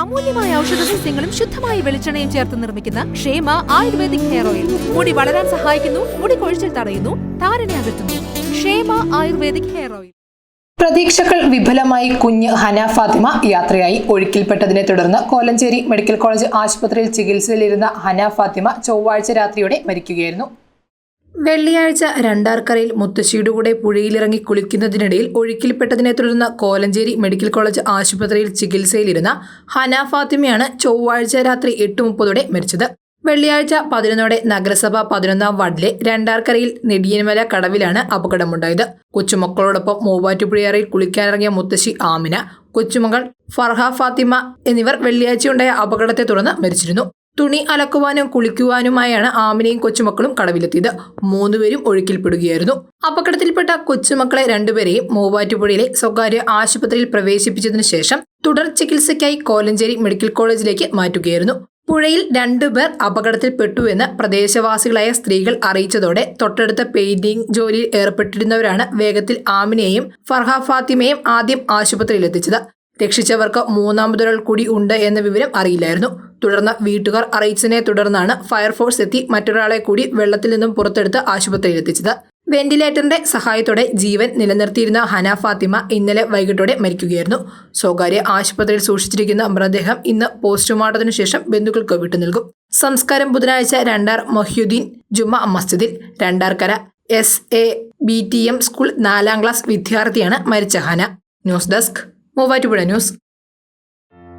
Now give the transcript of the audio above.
അമൂല്യമായ ഔഷധ സസ്യങ്ങളും ശുദ്ധമായ വെളിച്ചെണ്ണയും ചേർത്ത് നിർമ്മിക്കുന്ന ക്ഷേമ ആയുർവേദിക് ഹെയർ ഓയിൽ. മുടി വളരാൻ സഹായിക്കുന്നു മുടി കൊഴിച്ചിൽ തടയുന്നു താരനെ അകറ്റുന്നു. ക്ഷേമ ആയുർവേദിക് ഹെയർ ഓയിൽ. പ്രതീക്ഷകൾ വിഫലമായി കുഞ്ഞ് ഹന ഫാത്തിമ യാത്രയായി ഒഴുക്കിൽപ്പെട്ടതിനെ തുടർന്ന് കോലഞ്ചേരി മെഡിക്കൽ കോളേജ് ആശുപത്രിയിൽ ചികിത്സയിലിരുന്ന ഹന ഫാത്തിമ ചൊവ്വാഴ്ച രാത്രിയോടെ മരിക്കുകയായിരുന്നു. വെള്ളിയാഴ്ച രണ്ടാർക്കരയിൽ മുത്തശ്ശിയുടെ കൂടെ പുഴയിലിറങ്ങി കുളിക്കുന്നതിനിടയിൽ ഒഴുക്കിൽപ്പെട്ടതിനെ തുടർന്ന് കോലഞ്ചേരി മെഡിക്കൽ കോളേജ് ആശുപത്രിയിൽ ചികിത്സയിലിരുന്ന ഹന ഫാത്തിമയാണ് ചൊവ്വാഴ്ച രാത്രി എട്ട് മുപ്പതോടെ മരിച്ചത്. വെള്ളിയാഴ്ച പതിനൊന്നോടെ നഗരസഭ പതിനൊന്നാം വാർഡിലെ രണ്ടാർക്കരയിൽ നെടിയൻമല കടവിലാണ് അപകടമുണ്ടായത്. കൊച്ചുമക്കളോടൊപ്പം മൂവാറ്റുപുഴയാറിൽ കുളിക്കാനിറങ്ങിയ മുത്തശ്ശി ആമിന കൊച്ചുമകൾ ഫർഹ ഫാത്തിമ എന്നിവർ വെള്ളിയാഴ്ചയുണ്ടായ അപകടത്തെ തുടർന്ന് മരിച്ചിരുന്നു. തുണി അലക്കുവാനും കുളിക്കുവാനുമായാണ് ആമിനയും കൊച്ചുമക്കളും കടവിലെത്തിയത്. മൂന്നുപേരും ഒഴുക്കിൽപ്പെടുകയായിരുന്നു. അപകടത്തിൽപ്പെട്ട കൊച്ചുമക്കളെ രണ്ടുപേരെയും മൂവാറ്റുപുഴയിലെ സ്വകാര്യ ആശുപത്രിയിൽ പ്രവേശിപ്പിച്ചതിനു ശേഷം തുടർ ചികിത്സയ്ക്കായി കോലഞ്ചേരി മെഡിക്കൽ കോളേജിലേക്ക് മാറ്റുകയായിരുന്നു. പുഴയിൽ രണ്ടുപേർ അപകടത്തിൽപ്പെട്ടുവെന്ന് പ്രദേശവാസികളായ സ്ത്രീകൾ അറിയിച്ചതോടെ തൊട്ടടുത്ത പെയിന്റിംഗ് ജോലിയിൽ ഏർപ്പെട്ടിരുന്നവരാണ് വേഗത്തിൽ ആമിനെയും ഫർഹ ഫാത്തിമയും ആദ്യം ആശുപത്രിയിലെത്തിച്ചത്. രക്ഷിച്ചവർക്ക് മൂന്നാമതൊരാൾ കൂടി ഉണ്ട് എന്ന വിവരം അറിയില്ലായിരുന്നു. തുടർന്ന് വീട്ടുകാർ അറിയിച്ചതിനെ തുടർന്നാണ് ഫയർഫോഴ്സ് എത്തി മറ്റൊരാളെ കൂടി വെള്ളത്തിൽ നിന്നും പുറത്തെടുത്ത് ആശുപത്രിയിൽ എത്തിച്ചത്. വെന്റിലേറ്ററിന്റെ സഹായത്തോടെ ജീവൻ നിലനിർത്തിയിരുന്ന ഹന ഫാത്തിമ ഇന്നലെ വൈകിട്ടോടെ മരിക്കുകയായിരുന്നു. സ്വകാര്യ ആശുപത്രിയിൽ സൂക്ഷിച്ചിരിക്കുന്ന മൃതദേഹം ഇന്ന് പോസ്റ്റ്മോർട്ടത്തിനു ശേഷം ബന്ധുക്കൾക്ക് വിട്ടുനൽകും സംസ്കാരം ബുധനാഴ്ച രണ്ടാർ മൊഹ്യുദ്ദീൻ ജുമ മസ്ജിദിൽ Randarkara S A B T M school നാലാം ക്ലാസ് വിദ്യാർത്ഥിയാണ് മരിച്ച Hana. News desk Muvattupuzha news.